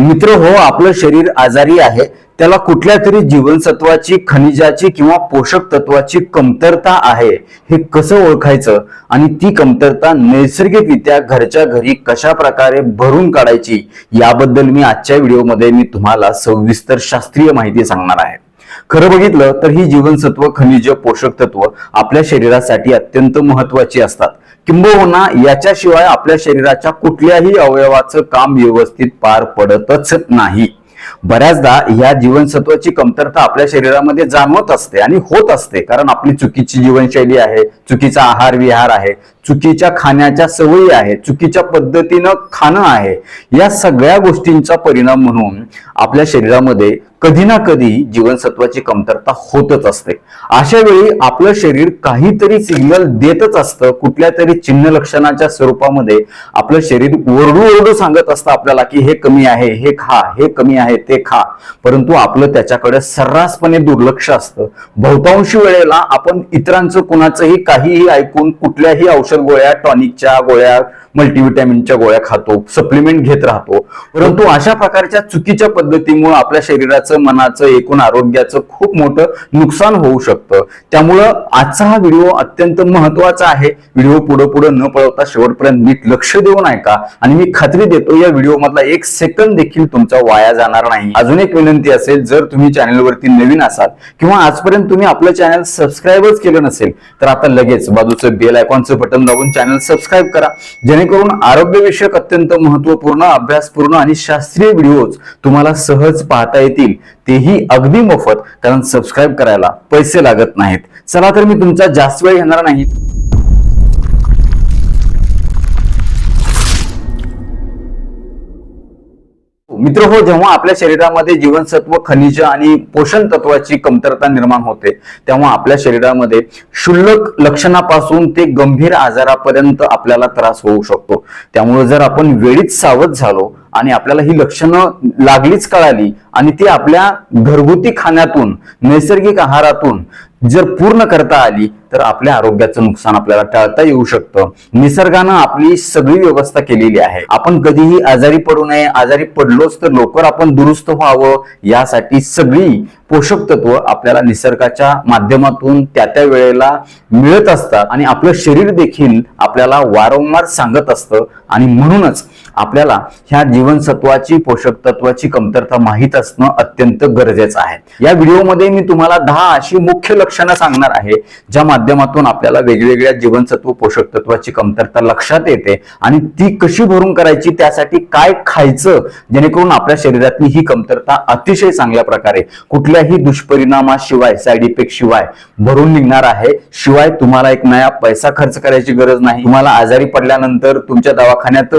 मित्र हो आपलं शरीर आजारी आहे त्याला कुठल्या तरी जीवनसत्वाची खनिजाची किंवा पोषक तत्वाची कमतरता आहे हे कसं ओळखायचं? आणि ती कमतरता नैसर्गिकरित्या घरच्या घरी कशा प्रकारे भरून काढायची? याबद्दल मी आजच्या व्हिडिओमध्ये मी तुम्हाला सविस्तर शास्त्रीय माहिती सांगणार आहे. खरं बघितलं तर ही जीवनसत्व खनिज पोषक तत्व आपल्या शरीरासाठी अत्यंत महत्वाची असतात. किंबहुना याच्याशिवाय आपल्या शरीराच्या कुठल्याही अवयवाचं काम व्यवस्थित पार पडतच नाही. बऱ्याचदा या जीवनसत्वाची कमतरता आपल्या शरीरामध्ये जाणवत असते आणि होत असते. कारण आपली चुकीची जीवनशैली आहे चुकीचा आहार विहार आहे चुकीच्या खाण्याच्या सवयी आहे चुकीच्या पद्धतीनं खाणं आहे या सगळ्या गोष्टींचा परिणाम म्हणून आपल्या शरीरामध्ये कधी ना कधी जीवनसत्वाची कमतरता होतच असते. अशा वेळी आपलं शरीर काहीतरी सिग्नल देतच असतं कुठल्या तरी चिन्ह लक्षणाच्या स्वरूपामध्ये आपलं शरीर ओरडू ओरडू सांगत असतं आपल्याला की हे कमी आहे हे खा हे कमी आहे ते खा. परंतु आपलं त्याच्याकडे सर्रासपणे दुर्लक्ष असतं. बहुतांशी वेळेला आपण इतरांचं कुणाचंही काहीही ऐकून कुठल्याही औषध गोळ्या टॉनिकच्या गोळ्या मल्टीव्हिटॅमिनच्या गोळ्या खातो सप्लिमेंट घेत राहतो. परंतु अशा प्रकारच्या चुकीच्या पद्धतीमुळे आपल्या शरीराचं मनाचं एकूण आरोग्याचं खूप मोठं नुकसान होऊ शकतं. त्यामुळं आजचा हा व्हिडिओ अत्यंत महत्त्वाचा आहे. व्हिडिओ पुढे पुढे न पळवता शेवटपर्यंत नीट लक्ष देऊन ऐका. आणि मी खात्री देतो या व्हिडिओ मधला एक सेकंद देखील तुमचा वाया जाणार नाही. अजून एक विनंती असेल जर तुम्ही चॅनलवरती नवीन असाल किंवा आजपर्यंत तुम्ही आपलं चॅनल सबस्क्राईबच केलं नसेल तर आता लगेच बाजूचं बेल आयकॉनचं बटन दाबून चॅनल सबस्क्राईब करा. जेणेकरून आरोग्यविषयक अत्यंत महत्त्वपूर्ण अभ्यासपूर्ण आणि शास्त्रीय व्हिडिओज तुम्हाला सहज पाहता येतील. तेही अगदी मोफत कारण सबस्क्राईब करायला पैसे लागत नाहीत. चला तर मी तुमचा जास्त वेळ घेणार नाही. मित्र हो जेव्हा आपल्या शरीरामध्ये जीवनसत्व खनिज आणि पोषण तत्वाची कमतरता निर्माण होते तेव्हा आपल्या शरीरामध्ये क्षुल्लक लक्षणापासून ते गंभीर आजारापर्यंत आपल्याला त्रास होऊ शकतो. त्यामुळे जर आपण वेळीच सावध झालो आणि आपल्याला ही लक्षणं लागलीच कळाली आणि ती आपल्या घरगुती खाण्यातून नैसर्गिक आहारातून जर पूर्ण करता आली तर आपल्या आरोग्याचं नुकसान आपल्याला टाळता येऊ शकतं. निसर्गानं आपली सगळी व्यवस्था केलेली आहे. आपण कधीही आजारी पडू नये आजारी पडलोच तर लवकर आपण दुरुस्त व्हावं यासाठी सगळी पोषक तत्व आपल्याला निसर्गाच्या माध्यमातून त्या त्या वेळेला मिळत असतात आणि आपलं शरीर देखील आपल्याला वारंवार सांगत असतं. आणि म्हणूनच आपल्याला ह्या जीवनसत्वाची पोषक तत्वाची कमतरता माहीत असणं अत्यंत गरजेचं आहे. या व्हिडिओमध्ये मी तुम्हाला दहा अशी मुख्य लक्षणं सांगणार आहे ज्या माध्यमातून आपल्याला वेगवेगळ्या जीवनसत्व पोषक तत्वाची कमतरता लक्षात येते आणि ती कशी भरून करायची त्यासाठी काय खायचं जेणेकरून आपल्या शरीरातली ही कमतरता अतिशय चांगल्या प्रकारे कुठल्या कोणत्याही दुष्परिणामाशिवाय साईड इफेक्ट शिवाय भरून निघणार आहे. शिवाय तुम्हाला एक नया पैसा खर्च करायची गरज नाही. तुम्हाला आजारी पडल्यानंतर तुमच्या दवाखान्यात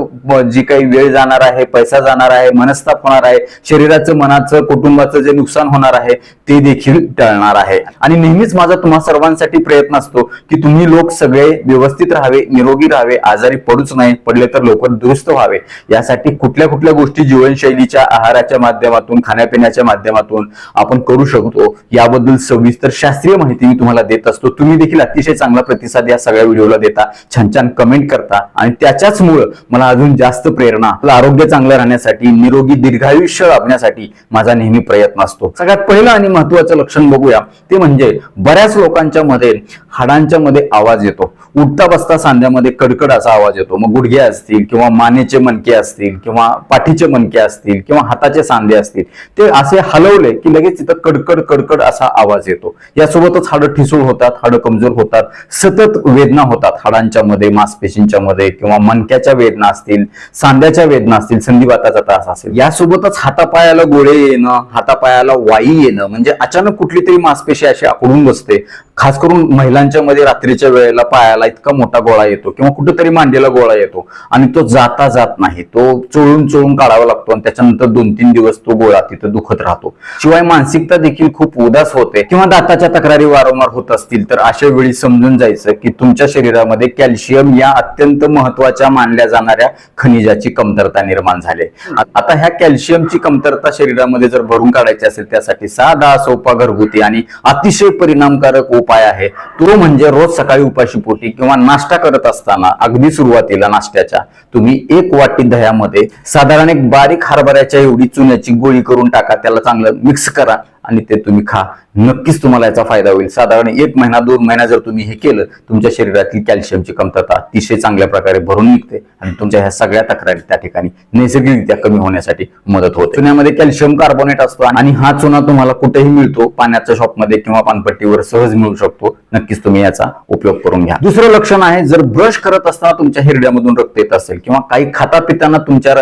जी काही वेळ जाणार आहे पैसा जाणार आहे मनस्ताप होणार आहे शरीराचं मनाचं कुटुंबाचं जे नुकसान होणार आहे ते देखील टळणार आहे. आणि नेहमीच माझा तुम्हा सर्वांसाठी प्रयत्न असतो की तुम्ही लोक सगळे व्यवस्थित राहावे निरोगी राहावे आजारी पडूच नाही पडले तर लवकर दुरुस्त व्हावे. यासाठी कुठल्या कुठल्या गोष्टी जीवनशैलीच्या आहाराच्या माध्यमातून खाण्यापिण्याच्या माध्यमातून आपण करू शकतो याबद्दल सविस्तर शास्त्रीय माहिती मी तुम्हाला देत असतो. तुम्ही देखील अतिशय चांगला प्रतिसाद या सगळ्या व्हिडिओला देता छान छान कमेंट करता आणि त्याच्याच मुळे मला अजून जास्त प्रेरणा आपलं आरोग्य चांगलं राहण्यासाठी निरोगी दीर्घायुष्य लाभण्यासाठी माझा नेहमी प्रयत्न असतो. सगळ्यात पहिलं आणि महत्वाचं लक्षण बघूया ते म्हणजे बऱ्याच लोकांच्या मध्ये हाडांच्या मध्ये आवाज येतो. उठता बसता सांध्यामध्ये कडकड असा आवाज येतो. मग गुडघे असतील किंवा मानेचे मणके असतील किंवा पाठीचे मणके असतील किंवा हाताचे सांधे असतील ते असे हलवले की लगेच तिथं कडकड कडकड असा आवाज येतो. यासोबतच हाडं ठिसूळ होतात हाडं कमजोर होतात सतत वेदना होतात. हाडांच्या मध्ये मांसपेशींच्या मध्ये किंवा मणक्याच्या वेदना असतील सांध्याच्या वेदना असतील संधिवाताचा त्रास असेल. यासोबतच हातापायाला गोळे येणं हातापायाला वाई येणं म्हणजे अचानक कुठली तरी मांसपेशी अशी आकडून बसते. खास करून महिलांच्या मध्ये रात्रीच्या वेळेला पायाला इतका मोठा गोळा येतो किंवा कुठेतरी मांडीला गोळा येतो आणि तो जाता जात नाही. तो चोळून चोळून काढावा लागतो आणि त्याच्यानंतर दोन तीन दिवस तो गोळा तिथं दुखत राहतो. शिवाय मानसिकता देखील खूप उदास होते किंवा दाताच्या तक्रारी वारंवार होत असतील तर अशा वेळी समजून जायचं की तुमच्या शरीरामध्ये कॅल्शियम या अत्यंत महत्त्वाच्या मानल्या जाणाऱ्या खनिजाची कमतरता निर्माण झाली आता ह्या कॅल्शियमची कमतरता शरीरामध्ये जर भरून काढायची असेल त्यासाठी साधा सोपा घरगुती आणि अतिशय परिणामकारक उपाय उपाय आहे. तो म्हणजे रोज सकाळी उपाशी पोटी किंवा नाश्ता करत असताना अगदी सुरुवातीला नाश्त्याच्या तुम्ही एक वाटी दह्यामध्ये साधारण एक बारीक हरभऱ्याच्या एवढी चुन्याची गोळी करून टाका त्याला चांगलं मिक्स करा आणि ते तुम्ही खा. नक्कीच तुम्हाला याचा फायदा होईल. साधारण एक महिना दोन महिना जर तुम्ही हे केलं तुमच्या शरीरातील कॅल्शियमची कमतरता अतिशय चांगल्या प्रकारे भरून निघते आणि तुमच्या ह्या सगळ्या तक्रारी त्या ठिकाणी नैसर्गिकरित्या कमी होण्यासाठी मदत होते. चुन्यामध्ये कॅल्शियम कार्बोनेट असतो आणि हा चुना तुम्हाला कुठेही मिळतो पाण्याच्या शॉपमध्ये किंवा पानपट्टीवर सहज मिळू शकतो. नक्कीच तुम्ही याचा उपयोग करून घ्या. दुसरं लक्षण आहे जर ब्रश करत असताना तुमच्या हिरड्यामधून रक्त येत असेल किंवा काही खाता पिताना तुमच्या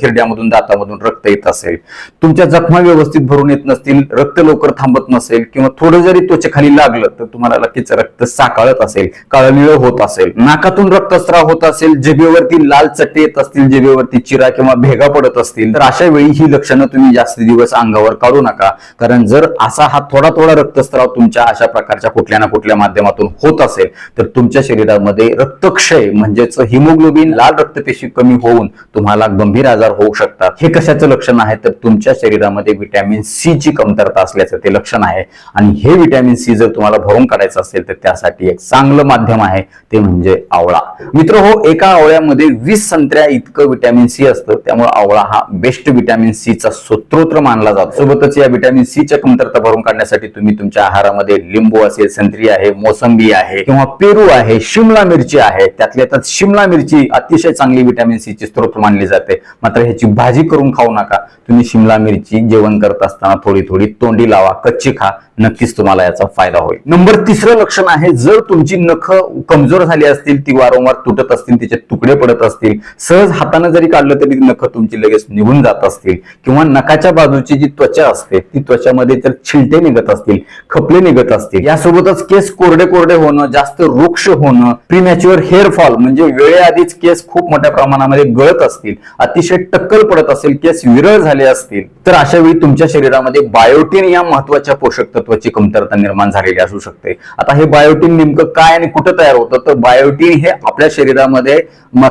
हिरड्यामधून दातामधून रक्त येत असेल तुमच्या जखमा व्यवस्थित भरून येत नसतील रक्त लवकर थांबत नसतील नसेल किंवा थोडं जरी त्वचेखाली लागलं तर तुम्हाला लगेच रक्त साकाळत असेल काळनिळ होत असेल नाकातून रक्तस्राव होत असेल जिभेवरती लाल चट्टे येत असतील जिभेवरती चिरा किंवा भेगा पडत असतील तर अशा वेळी ही लक्षणं तुम्ही जास्त दिवस अंगावर काढू नका. कारण जर असा हा थोडा थोडा रक्तस्राव तुमच्या अशा प्रकारच्या कुठल्या ना कुठल्या माध्यमातून होत असेल तर तुमच्या शरीरामध्ये रक्तक्षय म्हणजेच हिमोग्लोबिन लाल रक्तपेशी कमी होऊन तुम्हाला गंभीर आजार होऊ शकतात. हे कशाचं लक्षण आहे? तर तुमच्या शरीरामध्ये व्हिटॅमिन सी ची कमतरता असल्याचं ते लक्षण आहे. आणि हे व्हिटॅमिन सी जर तुम्हाला भरून काढायचं असेल तर त्यासाठी एक चांगलं माध्यम आहे ते म्हणजे आवळा. मित्र हो एका आवळ्यामध्ये वीस संत्र्या इतकं विटॅमिन सी असतं त्यामुळे आवळा हा बेस्ट व्हिटॅमिन सी चा स्त्रोत्र मानला जातो. सोबतच या व्हिटॅमिन सी च्या कमतरता भरून काढण्यासाठी तुम्ही तुमच्या आहारामध्ये लिंबू असेल संत्री आहे मोसंबी आहे किंवा पेरू आहे शिमला मिरची आहे त्यातल्या त्यात शिमला मिरची अतिशय चांगली व्हिटॅमिन सी ची स्त्रोत मानली जाते. मात्र ह्याची भाजी करून खाऊ नका. तुम्ही शिमला मिरची जेवण करत असताना थोडी थोडी तोंडी लावा कच्ची खा. नक्कीच तुम्हाला याचा फायदा होईल. नंबर तिसरं लक्षण आहे जर तुमची नख कमजोर झाली असतील ती वारंवार तुटत असतील तिचे तुकडे पडत असतील सहज हाताने जरी काढलं तरी नख तुमची लगेच निघून जात असतील किंवा नखाच्या बाजूची जी त्वचा असते ती त्वचामध्ये जर छिलटे निघत असतील खपले निघत असतील. यासोबतच केस कोरडे कोरडे होणं जास्त वृक्ष होणं प्रीमॅच्युअर हेअर फॉल म्हणजे वेळेआधीच केस खूप मोठ्या प्रमाणामध्ये गळत असतील अतिशय टक्कल पडत असेल केस विरळ झाले असतील तर अशा वेळी तुमच्या शरीरामध्ये बायोटिन या महत्त्वाच्या पोषक तत्वाची कमतरता निर्माण झालेली असू शकते. आता हे बायोटीन नेमकं काय आणि कुठं तयार होतं? तर बायोटीन हे आपल्या शरीरामध्ये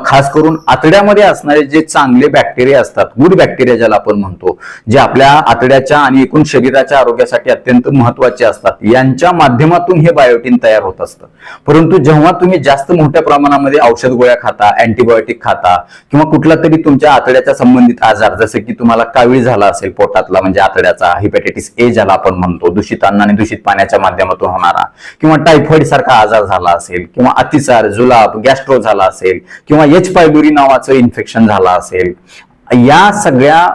खास करून आतड्यामध्ये असणारे जे चांगले बॅक्टेरिया असतात गुड बॅक्टेरिया ज्याला आपण म्हणतो जे आपल्या आतड्याच्या आणि एकूण शरीराच्या आरोग्यासाठी अत्यंत महत्त्वाचे असतात. यांच्या माध्यमातून हे बायोटीन तयार होत असतं. परंतु जेव्हा तुम्ही जास्त मोठ्या प्रमाणामध्ये औषध गोळ्या खाता अँटीबायोटिक खाता किंवा कुठला तरी तुमच्या आतड्याच्या संबंधित आजार जसे की तुम्हाला कावीळ झाला असेल पोटातला म्हणजे आतड्याचा हिपॅटायटिस ए ज्याला आपण म्हणतो दूषित अन्न आणि दूषित पाण्याच्या माध्यमातून होणारा. किंवा टायफॉइड सारखा आजार झाला असेल किंवा अतिसार जुलाब गॅस्ट्रो झाला असेल किंवा एच पायबुरी नावाचं इन्फेक्शन झालं असेल. या सगळ्या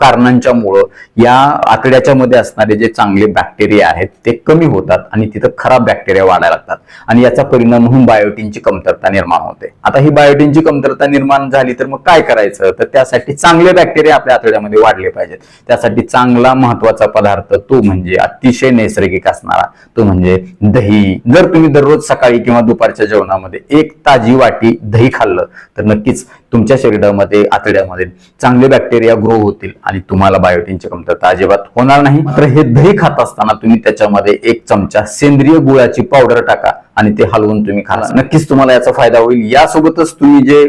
कारणांच्यामुळं कारणांच्या या आतड्याच्या मध्ये असणारे जे चांगले बॅक्टेरिया आहेत ते कमी होतात आणि तिथं खराब बॅक्टेरिया वाढायला लागतात. आणि याचा परिणाम म्हणून बायोटिनची कमतरता निर्माण होते. आता ही बायोटिनची कमतरता निर्माण झाली तर मग काय करायचं? तर त्यासाठी चांगले बॅक्टेरिया आपल्या आतड्यामध्ये वाढले पाहिजेत. त्यासाठी चांगला महत्त्वाचा पदार्थ तो म्हणजे अतिशय नैसर्गिक असणारा तो म्हणजे दही. जर तुम्ही दररोज सकाळी किंवा दुपारच्या जेवणामध्ये एक ताजी वाटी दही खाल्लं तर नक्कीच तुमच्या शरीरामध्ये आतड्यामध्ये चांगले बॅक्टेरिया ग्रो होतील आणि तुम्हाला बायोटिनची कमतरता अजिबात होणार नाही. तर हे दही खात असताना तुम्ही त्याच्यामध्ये एक चमचा सेंद्रिय गुळाची पावडर टाका. आणि ते हलवून तुम्ही खाला नक्कीच तुम्हाला याचा फायदा होईल. यासोबतच तुम्ही जे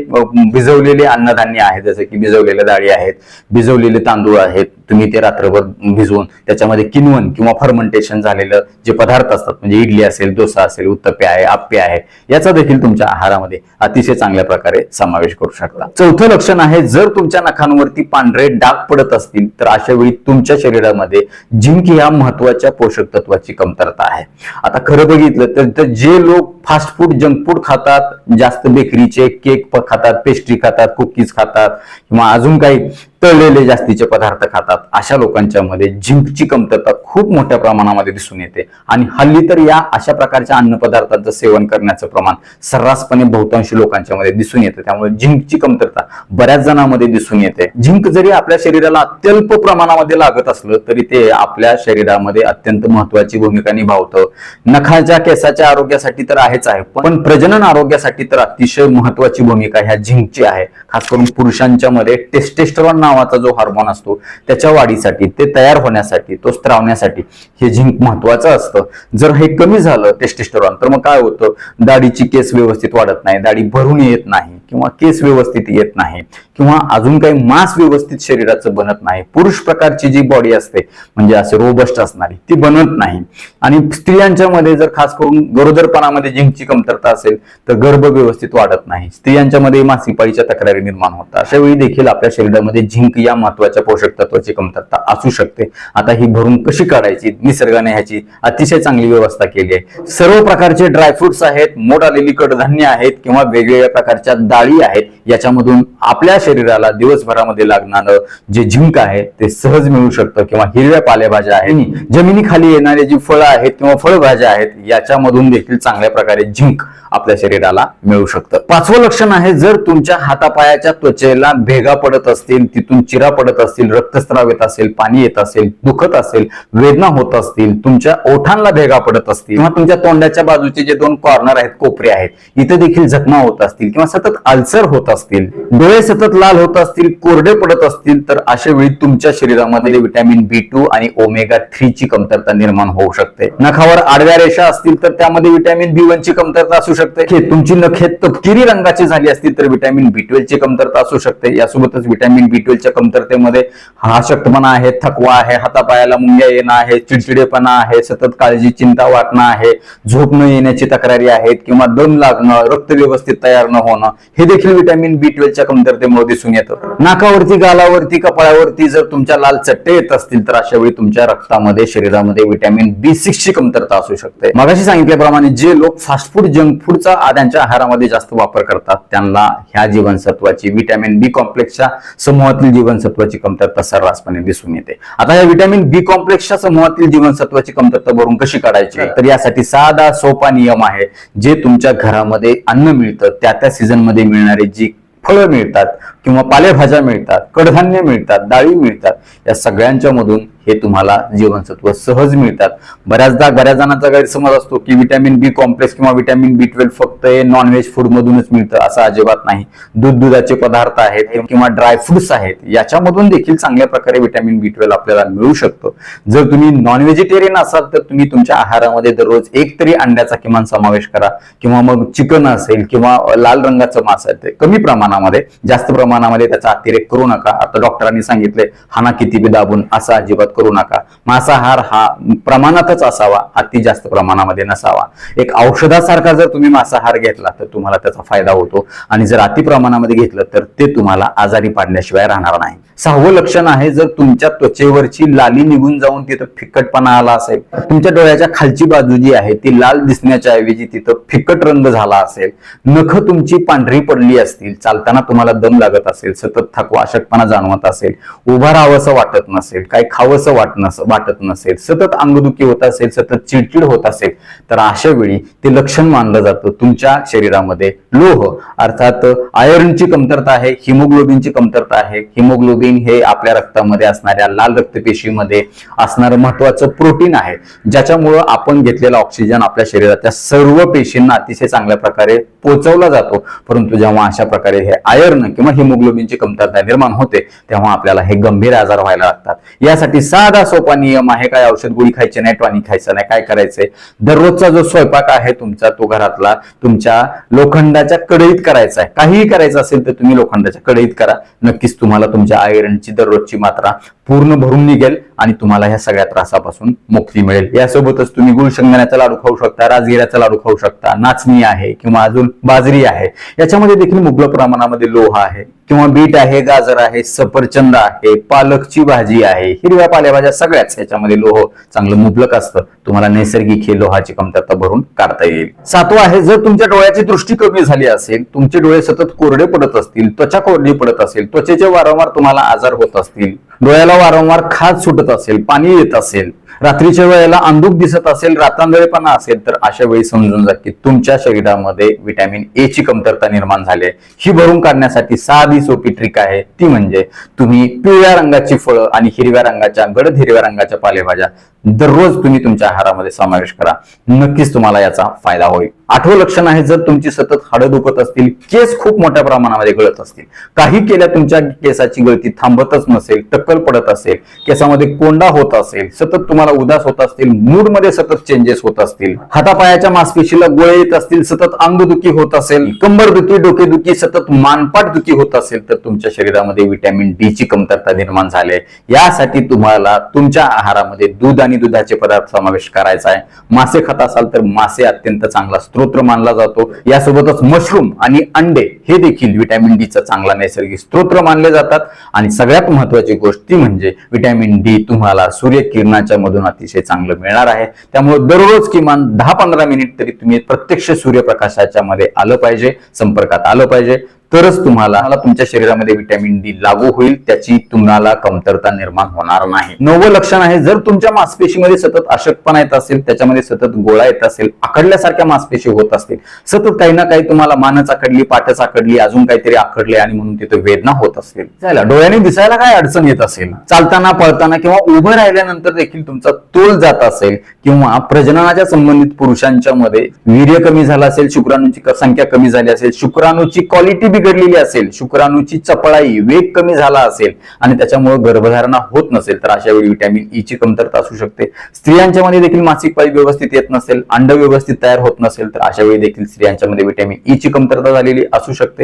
भिजवलेले अन्नधान्य आहेत जसे की भिजवलेल्या डाळी आहेत भिजवलेले तांदूळ आहेत तुम्ही ते रात्रभर भिजवून त्याच्यामध्ये किनवण किंवा फर्मेंटेशन झालेलं जे पदार्थ असतात म्हणजे इडली असेल डोसा असेल उत्तप्पे आहे आप्पे आहे याचा देखील तुमच्या आहारामध्ये अतिशय चांगल्या प्रकारे समावेश करू शकता. चौथं लक्षण आहे जर तुमच्या नखांवरती पांढरे डाग पडत असतील तर अशा वेळी तुमच्या शरीरामध्ये झिंक या महत्त्वाच्या पोषक तत्वाची कमतरता आहे. आता खरं बघितलं तर तर जे लोक फास्ट फूड जंक फूड खातात. जास्त बेकरीचे केक खातात पेस्ट्री खातात कुकीज खातात. किंवा अजून काही तळलेले जास्तीचे पदार्थ खातात. अशा लोकांच्या मध्ये झिंकची कमतरता खूप मोठ्या प्रमाणामध्ये दिसून येते. आणि हल्ली तर या अशा प्रकारच्या अन्न पदार्थांचं सेवन करण्याचं प्रमाण सर्रासपणे बहुतांश लोकांच्या मध्ये दिसून येतं. त्यामुळे झिंकची कमतरता बऱ्याच जणांमध्ये दिसून येते. झिंक जरी आपल्या शरीराला अत्यल्प प्रमाणामध्ये लागत असलं तरी ते आपल्या शरीरामध्ये अत्यंत महत्वाची भूमिका निभावतं. नखाच्या केसाच्या आरोग्यासाठी तर आहेच आहे पण प्रजनन आरोग्यासाठी तर अतिशय महत्वाची भूमिका ह्या झिंकची आहे. खास करून पुरुषांच्या मध्ये टेस्टेस्टरॉन नावाचा जो हार्मोन असतो त्याच्या वाढीसाठी ते तयार होण्यासाठी तो स्त्रावण्यासाठी हे झिंक महत्वाचं असतं. जर हे कमी झालं टेस्टेस्टरॉन तर मग काय होतं? दाढीची केस व्यवस्थित वाढत नाही दाढी भरून येत नाही. किंवा केस व्यवस्थित येत नाही किंवा अजून काही मास व्यवस्थित शरीराचं बनत नाही पुरुष प्रकारची जी बॉडी असते म्हणजे असे रोबस्ट असणारी ती बनत नाही. आणि स्त्रियांच्या मध्ये जर खास करून गरोदरपणामध्ये झिंकची कमतरता असेल तर गर्भ व्यवस्थित वाढत नाही. स्त्रियांच्या मध्ये मासिक पाळीच्या तक्रारी निर्माण होतात. अशा वेळी देखील आपल्या शरीरामध्ये झिंक या महत्त्वाच्या पोषक तत्वाची कमतरता असू शकते. आता ही भरून कशी काढायची? निसर्गाने ह्याची अतिशय चांगली व्यवस्था केली आहे. सर्व प्रकारचे ड्रायफ्रुट्स आहेत मोड आलेली कडधान्य आहेत किंवा वेगवेगळ्या प्रकारच्या डाळी आहेत याच्यामधून आपल्या शरीराला दिवसभरामध्ये लागणारं जे झिंक आहे ते सहज मिळू शकतं. किंवा हिरव्या पालेभाज्या आहेत जमिनीखाली येणारे जी फळं आहेत किंवा फळभाज्या आहेत याच्यामधून देखील चांगल्या प्रकारे झिंक आपल्या शरीराला मिळू शकतं. पाचवं लक्षण आहे जर तुमच्या हातापायाच्या त्वचेला भेगा पडत असतील तिथून चिरा पडत असतील रक्तस्राव येत असेल पाणी येत असेल दुखत असेल वेदना होत असतील तुमच्या ओठांना भेगा पडत असतील किंवा तुमच्या तोंडाच्या बाजूचे जे दोन कॉर्नर आहेत कोपरे आहेत इथे देखील जखमा होत असतील किंवा सतत अल्सर होत असतील डोळे सतत लाल होत असतील कोरडे पडत असतील तर अशा वेळी तुमच्या शरीरामध्ये विटॅमिन बी टू आणि ओमेगा थ्री ची कमतरता निर्माण होऊ शकते. नखावर आडव्या रेषा असतील तर त्यामध्ये विटॅमिन बी वन ची कमतरता असू शकते. हे तुमची नखे तपकिरी रंगाची झाली असतील तर विटॅमिन बी ट्वेल्व ची कमतरता असू शकते. यासोबतच विटॅमिन बी ट्वेल्वच्या कमतरतेमध्ये हा शक्तपणा आहे थकवा आहे हातापायाला मुंग्या येणं आहे चिडचिडेपणा आहे सतत काळजी चिंता वाटणं आहे झोप न येण्याची तक्रारी आहेत किंवा दम लागणं रक्त व्यवस्थित तयार न होणं हे देखील विटॅमिन बी ट्वेल्वच्या कमतरतेमुळे दिसून येतं. नाकावरती गालावरती कपाळावरती जर तुमच्या लाल चट्टे येत असतील तर अशा वेळी तुमच्या रक्तामध्ये शरीरामध्ये व्हिटॅमिन बी सिक्स ची कमतरता असू शकते. मगाशी सांगितल्याप्रमाणे जे लोक फास्ट फूड जंक फूडचा त्यांच्या आहारामध्ये जास्त वापर करतात त्यांना ह्या जीवनसत्वाची व्हिटॅमिन बी कॉम्प्लेक्सच्या समूहातील जीवनसत्वाची कमतरता सर्रासपणे दिसून येते. आता या व्हिटॅमिन बी कॉम्प्लेक्सच्या समूहातील जीवनसत्वाची कमतरता भरून कशी काढायची? तर यासाठी साधा सोपा नियम आहे जे तुमच्या घरामध्ये अन्न मिळतं त्या त्या सीझनमध्ये मिळणारी जी फळं मिळतात किंवा पालेभाज्या मिळतात कडधान्य मिळतात डाळी मिळतात या सगळ्यांच्या मधून हे तुम्हाला जीवनसत्व सहज मिळतात. बऱ्याचदा बऱ्याच जणांचा गैरसमज असतो की विटॅमिन बी कॉम्प्लेक्स किंवा विटॅमिन बी ट्वेल्व फक्त हे नॉनव्हेज फूड मधूनच मिळतं असं अजिबात नाही. दूध दुधाचे पदार्थ आहेत किंवा ड्रायफ्रुट्स आहेत याच्यामधून देखील चांगल्या प्रकारे विटॅमिन बी ट्वेल्व आपल्याला मिळू शकतो. जर तुम्ही नॉन व्हेजिटेरियन असाल तर तुम्ही तुमच्या आहारामध्ये दररोज एक तरी अंड्याचा किमान समावेश करा किंवा मग चिकन असेल किंवा लाल रंगाचं मांस आहे ते कमी प्रमाणामध्ये जास्त प्रमाणामध्ये त्याचा अतिरेक करू नका. आता डॉक्टरांनी सांगितले हाना किती बी दाबून असा अजिबात करू नका. मांसाहार हा प्रमाणातच असावा अति जास्त प्रमाणामध्ये नसावा. एक औषधासारखा जर तुम्ही मांसाहार घेतला तर तुम्हाला त्याचा फायदा होतो. आणि जर अति प्रमाणामध्ये घेतलं तर ते तुम्हाला आजारी पाडल्याशिवाय राहणार नाही. सहावं लक्षण आहे जर तुमच्या त्वचेवरची लाली निघून जाऊन तिथं फिकटपणा आला असेल तुमच्या डोळ्याच्या खालची बाजू जी आहे ती लाल दिसण्याच्या ऐवजी तिथं फिकट रंग झाला असेल नख तुमची पांढरी पडली असतील चालताना तुम्हाला दम लागत असेल सतत थकवा अशक्तपणा जाणवत असेल उभा राहावंसं वाटत नसेल काही खावंसं वाट नस वाटत नसेल. सतत अंगदुखी होत असेल सतत चिडचिड होत असेल तर अशा वेळी ते लक्षण मानलं जातं. तुमच्या शरीरामध्ये लोह अर्थात आयर्नची कमतरता आहे हिमोग्लोबिनची कमतरता आहे. हिमोग्लोबिन हे आपल्या रक्तामध्ये असणाऱ्या लाल रक्तपेशीमध्ये असणारं महत्वाचं प्रोटीन आहे. ज्याच्यामुळं आपण घेतलेला ऑक्सिजन आपल्या शरीराच्या सर्व पेशींना अतिशय चांगल्या प्रकारे पोचवला जातो. परंतु जेव्हा अशा प्रकारे हे आयर्न किंवा हिमोग्लोबिनची कमतरता निर्माण होते तेव्हा आपल्याला हे गंभीर आजार व्हायला लागतात. यासाठी साधा सोपा नियम आहे काय औषध गोळी खायची नाही टॉनिक खायचं नाही काय करायचंय? दररोजचा जो स्वयंपाक आहे तुमचा तो घरातला तुमच्या लोखंडाच्या कडईत करायचा आहे. काहीही करायचं असेल तर तुम्ही लोखंडाच्या कडईत करा. नक्कीच तुम्हाला तुमच्या आयरनची दररोजची मात्रा पूर्ण भरून निघेल आणि तुम्हाला ह्या सगळ्या त्रासापासून मुक्ती मिळेल. यासोबतच तुम्ही गुळ लाडू खाऊ शकता राजगिऱ्याचा लाडू खाऊ शकता नाचणी आहे किंवा अजून बाजरी आहे. याच्यामध्ये देखील मुबलक प्रमाणामध्ये लोह आहे किंवा बीट आहे गाजर आहे सफरचंद आहे पालकची भाजी आहे हिरव्या पालेभाज्या सगळ्याच याच्यामध्ये लोह चांगलं मुबलक असतं. तुम्हाला नैसर्गिक हे लोहाची कमतरता भरून काढता येईल. सातवा आहे जर तुमच्या डोळ्याची दृष्टी कमी झाली असेल तुमचे डोळे सतत कोरडे पडत असतील त्वचा कोरडी पडत असेल त्वचेचे वारंवार तुम्हाला आजार होत असतील डोळ्याला वारंवार खाज सुटत असेल पाणी येत असेल रात्रीच्या वेळेला अंधुक दिसत असेल रात्रांधळेपणा असेल तर अशा वेळी समजून जा की तुमच्या शरीरामध्ये विटॅमिन ए ची कमतरता निर्माण झाली आहे. ही भरून काढण्यासाठी साधी सोपी ट्रिक आहे. ती म्हणजे तुम्ही पिवळ्या रंगाची फळं आणि हिरव्या रंगाच्या गडद हिरव्या रंगाच्या पालेभाज्या दररोज तुम्ही तुमच्या आहारामध्ये समावेश करा. नक्कीच तुम्हाला याचा फायदा होईल. आठवं लक्षण आहे जर तुमची सतत हाडं दुखत असतील केस खूप मोठ्या प्रमाणामध्ये गळत असतील. काही केल्या तुमच्या केसाची गळती थांबतच नसेल टक्कल पडत असेल केसामध्ये कोंडा होत असेल सतत तुम्हाला तुम्हाला उदास होत असतील मूडमध्ये सतत चेंजेस होत असतील हातापायाच्या मासपेशीला गोळे येत असतील सतत अंगदुखी होत असेल कंबर दुखी डोकेदुखी सतत मानपाट दुखी होत असेल तर तुमच्या शरीरामध्ये विटॅमिन डी ची कमतरता निर्माण झाली आहे. यासाठी तुम्हाला तुमच्या आहारामध्ये दूध आणि दुधाचे पदार्थ समावेश करायचा आहे. मासे खात असाल तर मासे अत्यंत चांगला स्त्रोत्र मानला जातो. यासोबतच मशरूम आणि अंडे हे देखील विटॅमिन डी चा चांगला नैसर्गिक स्त्रोत्र मानले जातात. आणि सगळ्यात महत्वाची गोष्ट ती म्हणजे व्हिटॅमिन डी तुम्हाला सूर्यकिरणाच्या मधून अतिशय चांगलं मिळणार आहे. त्यामुळे दररोज किमान दहा पंधरा मिनिट तरी तुम्ही प्रत्यक्ष सूर्यप्रकाशाच्या मध्ये आलं पाहिजे संपर्कात आलं पाहिजे. तरच तुम्हाला तुमच्या शरीरामध्ये विटॅमिन डी लागू होईल त्याची तुम्हाला कमतरता निर्माण होणार नाही. नवं लक्षण आहे जर तुमच्या मासपेशीमध्ये सतत अशक्तपणा येत असेल त्याच्यामध्ये सतत गोळा येत असेल आखडल्यासारख्या मासपेशी होत असतील सतत काही ना काही तुम्हाला मानच आखडली पाठच आखडली अजून काहीतरी आखडले आणि म्हणून तिथे वेदना होत असतील. जायला डोळ्याने दिसायला काय अडचण येत असेल? चालताना पळताना किंवा उभं राहिल्यानंतर देखील तुमचा तोल जात असेल किंवा प्रजननाच्या संबंधित पुरुषांच्या मध्ये वीर्य कमी झालं असेल शुक्राणूंची संख्या कमी झाली असेल शुक्राणूची क्वालिटी बिघडलेली असेल शुक्राणूची चपळाई वेग कमी झाला असेल आणि त्याच्यामुळे गर्भधारणा होत नसेल तर अशा वेळी व्हिटॅमिन ई e ची कमतरता असू शकते. स्त्रियांच्या मध्ये देखील मासिक पाळी व्यवस्थित येत नसेल अंड व्यवस्थित तयार होत नसेल तर अशा वेळी देखील स्त्रियांच्या मध्ये व्हिटॅमिन ई e ची कमतरता झालेली असू शकते.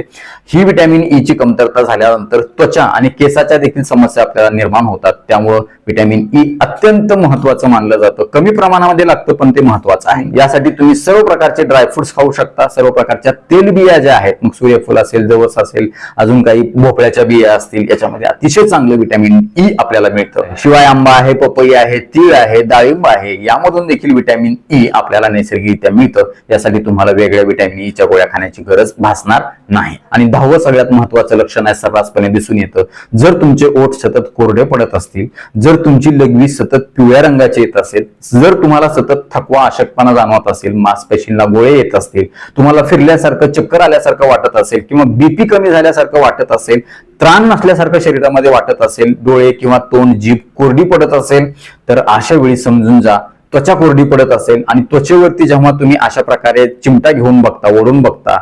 ही व्हिटॅमिन ई e ची कमतरता झाल्यानंतर त्वचा आणि केसाच्या देखील समस्या आपल्याला निर्माण होतात. त्यामुळं व्हिटॅमिन ई अत्यंत महत्वाचं मानलं जातं. कमी प्रमाणामध्ये लागतं पण ते महत्वाचं आहे. यासाठी तुम्ही सर्व प्रकारचे ड्रायफ्रुट्स खाऊ शकता. सर्व प्रकारच्या तेलबिया ज्या आहेत मग सूर्यफूल असेल जवस असेल अजून काही भोपळ्याच्या बिया असतील याच्यामध्ये अतिशय चांगलं विटॅमिन ई e आपल्याला मिळतं. शिवाय आंबा आहे पपई आहे तीळ आहे डाळिंब आहे यामधून देखील विटॅमिन ई e आपल्याला नैसर्गिकरित्या मिळतं. यासाठी तुम्हाला वेगळ्या विटॅमिन ईच्या e गोळ्या खाण्याची गरज भासणार नाही. आणि दहावं सगळ्यात महत्वाचं लक्षण आहे सर्रासपणे दिसून येतं. जर तुमचे ओठ सतत कोरडे पडत असतील जर तुमची लघवी सतत पिवळ्या रंगाची येत असेल जर तुम्हाला सतत थकवा अशक्तपणा जाणवत असेल मांसपेशींना गोळे येत असतील तुम्हाला फिरल्यासारखं चक्कर आल्यासारखं वाटत असेल किंवा बीपी कमी झाल्यासारखं वाटत असेल त्राण नसल्यासारखं शरीरामध्ये वाटत असेल डोळे किंवा तोंड जीभ कोरडी पडत असेल तर अशा वेळी समजून जा त्वचा कोरडी पडत असेल आणि त्वचेवरती जेव्हा तुम्ही अशा प्रकारे चिमटा घेऊन बघता ओढून बघता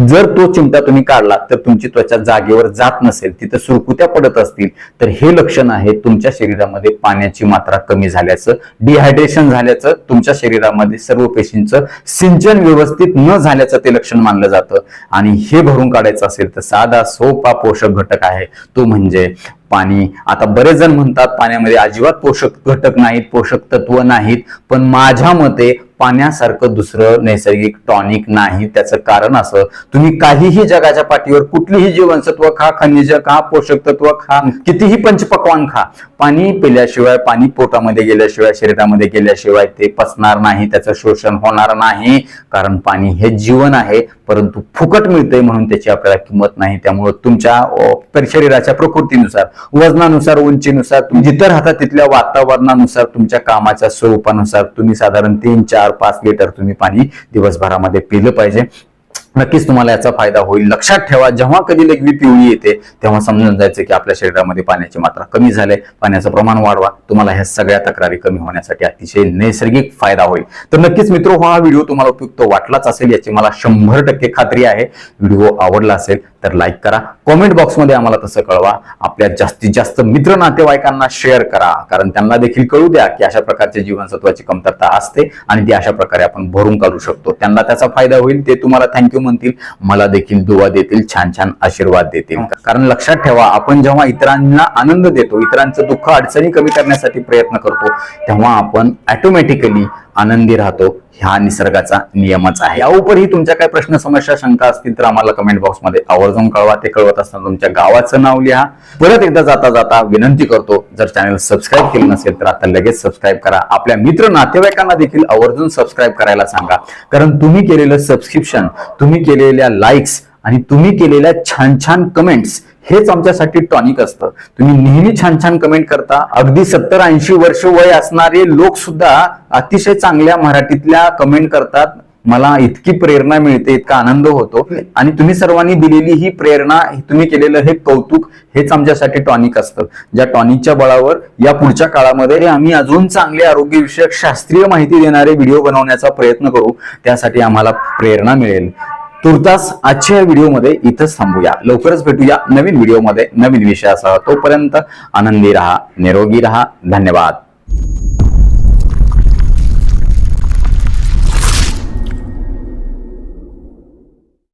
जर तो चिमटा तुम्ही काढला तर तुमची त्वचा जागेवर जात नसेल तिथं सुरकुत्या पडत असतील तर हे लक्षण आहे तुमच्या शरीरामध्ये पाण्याची मात्रा कमी झाल्याचं डिहायड्रेशन झाल्याचं तुमच्या शरीरामध्ये सर्व पेशींचं सिंचन व्यवस्थित न झाल्याचं ते लक्षण मानलं जातं. आणि हे भरून काढायचं असेल तर साधा सोपा पोषक घटक आहे तो म्हणजे पाणी. आता बरेच जण म्हणतात पाण्यामध्ये अजिबात पोषक घटक नाहीत पोषक तत्व नाहीत पण माझ्या मते पाण्यासारखं दुसरं नैसर्गिक टॉनिक नाही. त्याचं कारण असं तुम्ही काहीही जगाच्या पाठीवर कुठलीही जीवनसत्व खा खनिज खा पोषक तत्व खा कितीही पंचपक्वान खा. पाणी पिल्याशिवाय पाणी पोटामध्ये गेल्याशिवाय शरीरामध्ये गेल्याशिवाय ते पचणार नाही त्याचं शोषण होणार नाही. कारण पाणी हे जीवन आहे परंतु फुकट मिळतंय म्हणून त्याची आपल्याला किंमत नाही. त्यामुळे तुमच्या शरीराच्या प्रकृतीनुसार वजनानुसार उंचीनुसार तुम्ही जिथं राहता तिथल्या वातावरणानुसार तुमच्या कामाच्या स्वरूपानुसार तुम्ही साधारण तीन चार पाच लिटर तुम्ही पाणी दिवसभरामध्ये पिलं पाहिजे. नक्कीच तुम्हाला याचा फायदा होईल. लक्षात ठेवा जेव्हा कधी लघवी पिवळी येते तेव्हा समजून जायचं की आपल्या शरीरामध्ये पाण्याची मात्रा कमी झाली पाण्याचं प्रमाण वाढवा. तुम्हाला ह्या सगळ्या तक्रारी कमी होण्यासाठी अतिशय नैसर्गिक फायदा होईल. तर नक्कीच मित्र हा व्हिडिओ तुम्हाला उपयुक्त वाटलाच असेल याची मला शंभर टक्के खात्री आहे. व्हिडिओ आवडला असेल तर लाईक करा. कॉमेंट बॉक्समध्ये आम्हाला तसं कळवा. आपल्या जास्तीत जास्त मित्र नातेवाईकांना शेअर करा. कारण त्यांना देखील कळू द्या की अशा प्रकारच्या जीवनसत्वाची कमतरता असते आणि ती अशा प्रकारे आपण भरून काढू शकतो. त्यांना त्याचा फायदा होईल. ते तुम्हाला थँक्यू म्हणतील मला देखील दुवा देतील छान छान आशीर्वाद देतील. कारण लक्षात ठेवा आपण जेव्हा इतरांना आनंद देतो इतरांचं दुःख अडचणी कमी करण्यासाठी प्रयत्न करतो तेव्हा आपण ऑटोमॅटिकली आनंदी राहतो ह्या निसर्गाचा नियमच आहे. याउपरही तुमच्या काय प्रश्न समस्या शंका असतील तर आम्हाला कमेंट बॉक्समध्ये आवर्जून कळवा. ते कळवत असताना तुमच्या गावाचं नाव लिहा. परत एकदा जाता जाता विनंती करतो जर चॅनल सबस्क्राईब केलं नसेल तर आता लगेच सबस्क्राईब करा. आपल्या मित्र नातेवाईकांना देखील आवर्जून सबस्क्राईब करायला सांगा. कारण तुम्ही केलेलं सबस्क्रिप्शन तुम्ही केलेल्या लाईक्स आणि तुम्ही केलेल्या छान छान कमेंट्स हेच आमच्यासाठी टॉनिक असतं. तुम्ही नेहमी छान छान कमेंट करता. अगदी सत्तर ऐंशी वर्ष वय असणारे लोक सुद्धा अतिशय चांगल्या मराठीतल्या कमेंट करतात. मला इतकी प्रेरणा मिळते इतका आनंद होतो. आणि तुम्ही सर्वांनी दिलेली ही प्रेरणा तुम्ही केलेलं हे कौतुक हेच आमच्यासाठी टॉनिक असतं. ज्या टॉनिकच्या बळावर या पुढच्या काळामध्ये आम्ही अजून चांगले आरोग्यविषयक शास्त्रीय माहिती देणारे व्हिडिओ बनवण्याचा प्रयत्न करू. त्यासाठी आम्हाला प्रेरणा मिळेल. तुर्तास आजच्या या व्हिडिओमध्ये इथंच थांबूया. लवकरच भेटूया नवीन व्हिडिओमध्ये. नवीन विषयासह तोपर्यंत आनंदी राहा निरोगी राहा. धन्यवाद.